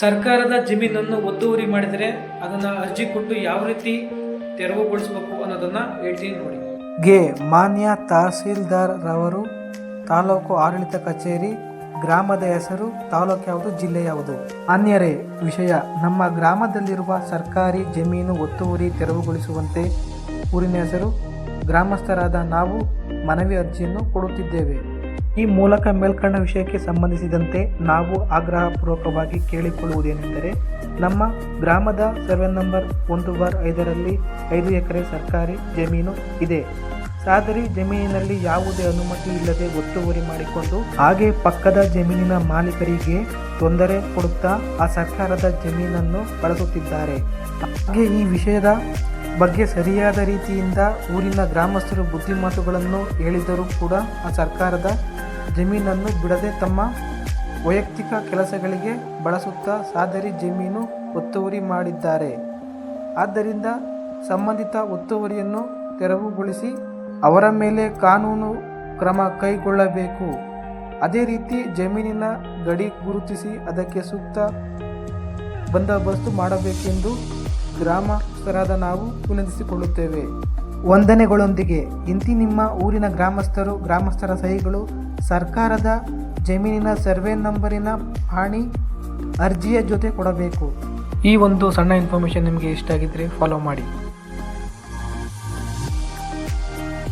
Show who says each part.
Speaker 1: ಸರ್ಕಾರದ ಜಮೀನನ್ನು ಒತ್ತುವರಿ ಮಾಡಿದರೆ ಅದನ್ನು ಅರ್ಜಿ ಕೊಟ್ಟು ಯಾವ ರೀತಿ ತೆರವುಗೊಳಿಸಬೇಕು ಅನ್ನೋದನ್ನ ಹೇಳ್ತೀನಿ ನೋಡಿ.
Speaker 2: ಗೆ ಮಾನ್ಯ ತಹಸೀಲ್ದಾರ್ ರವರು, ತಾಲೂಕು ಆಡಳಿತ ಕಚೇರಿ, ಗ್ರಾಮದ ಹೆಸರು, ತಾಲೂಕು ಯಾವುದು, ಜಿಲ್ಲೆ ಯಾವುದು? ಅನ್ಯರೇ, ವಿಷಯ. ನಮ್ಮ ಗ್ರಾಮದಲ್ಲಿರುವ ಸರ್ಕಾರಿ ಜಮೀನು ಒತ್ತುವರಿ ತೆರವುಗೊಳಿಸುವಂತೆ ಊರಿನ ಹೆಸರು, ಗ್ರಾಮಸ್ಥರಾದ ನಾವು ಮನವಿ ಅರ್ಜಿಯನ್ನು ಕೊಡುತ್ತಿದ್ದೇವೆ. ಈ ಮೂಲಕ ಮೇಲ್ಕಂಡ ವಿಷಯಕ್ಕೆ ಸಂಬಂಧಿಸಿದಂತೆ ನಾವು ಆಗ್ರಹಪೂರ್ವಕವಾಗಿ ಕೇಳಿಕೊಳ್ಳುವುದೇನೆಂದರೆ, ನಮ್ಮ ಗ್ರಾಮದ ಸೆವೆನ್ ನಂಬರ್ ಒಂದು ಬಾರ್ ಐದರಲ್ಲಿ ಐದು ಎಕರೆ ಸರ್ಕಾರಿ ಜಮೀನು ಇದೆ. ಸಾದರಿ ಜಮೀನಿನಲ್ಲಿ ಯಾವುದೇ ಅನುಮತಿ ಇಲ್ಲದೆ ಒತ್ತುವರಿ ಮಾಡಿಕೊಂಡು, ಹಾಗೆ ಪಕ್ಕದ ಜಮೀನಿನ ಮಾಲೀಕರಿಗೆ ತೊಂದರೆ ಕೊಡುತ್ತಾ ಆ ಸರ್ಕಾರದ ಜಮೀನನ್ನು ಬಳಸುತ್ತಿದ್ದಾರೆ. ಹಾಗೆ ಈ ವಿಷಯದ ಬಗ್ಗೆ ಸರಿಯಾದ ರೀತಿಯಿಂದ ಊರಿನ ಗ್ರಾಮಸ್ಥರು ಬುದ್ಧಿಮಾತುಗಳನ್ನು ಹೇಳಿದರೂ ಕೂಡ ಆ ಸರ್ಕಾರದ ಜಮೀನನ್ನು ಬಿಡದೆ ತಮ್ಮ ವೈಯಕ್ತಿಕ ಕೆಲಸಗಳಿಗೆ ಬಳಸುತ್ತಾ ಸಾದರಿ ಜಮೀನು ಒತ್ತುವರಿ ಮಾಡಿದ್ದಾರೆ. ಆದ್ದರಿಂದ ಸಂಬಂಧಿತ ಒತ್ತುವರಿಯನ್ನು ತೆರವುಗೊಳಿಸಿ ಅವರ ಮೇಲೆ ಕಾನೂನು ಕ್ರಮ ಕೈಗೊಳ್ಳಬೇಕು. ಅದೇ ರೀತಿ ಜಮೀನಿನ ಗಡಿ ಗುರುತಿಸಿ ಅದಕ್ಕೆ ಸೂಕ್ತ ಬಂದೋಬಸ್ತು ಮಾಡಬೇಕೆಂದು ಗ್ರಾಮಸ್ಥರಾದ ನಾವು ವಿನಂತಿಸಿಕೊಳ್ಳುತ್ತೇವೆ. ವಂದನೆಗಳೊಂದಿಗೆ. ಇಂತಿ ನಿಮ್ಮ ಊರಿನ ಗ್ರಾಮಸ್ಥರು, ಗ್ರಾಮಸ್ಥರ ಸಹಿಗಳು ಸರ್ಕಾರದ ಜಮೀನಿನ ಸರ್ವೆ ನಂಬರಿನ ಪಾಣಿ ಅರ್ಜಿಯ ಜೊತೆ ಕೊಡಬೇಕು.
Speaker 1: ಈ ಒಂದು ಸಣ್ಣ ಇನ್ಫಾರ್ಮೇಷನ್ ನಿಮಗೆ ಇಷ್ಟ ಆಗಿದ್ದರೆ ಫಾಲೋ ಮಾಡಿ.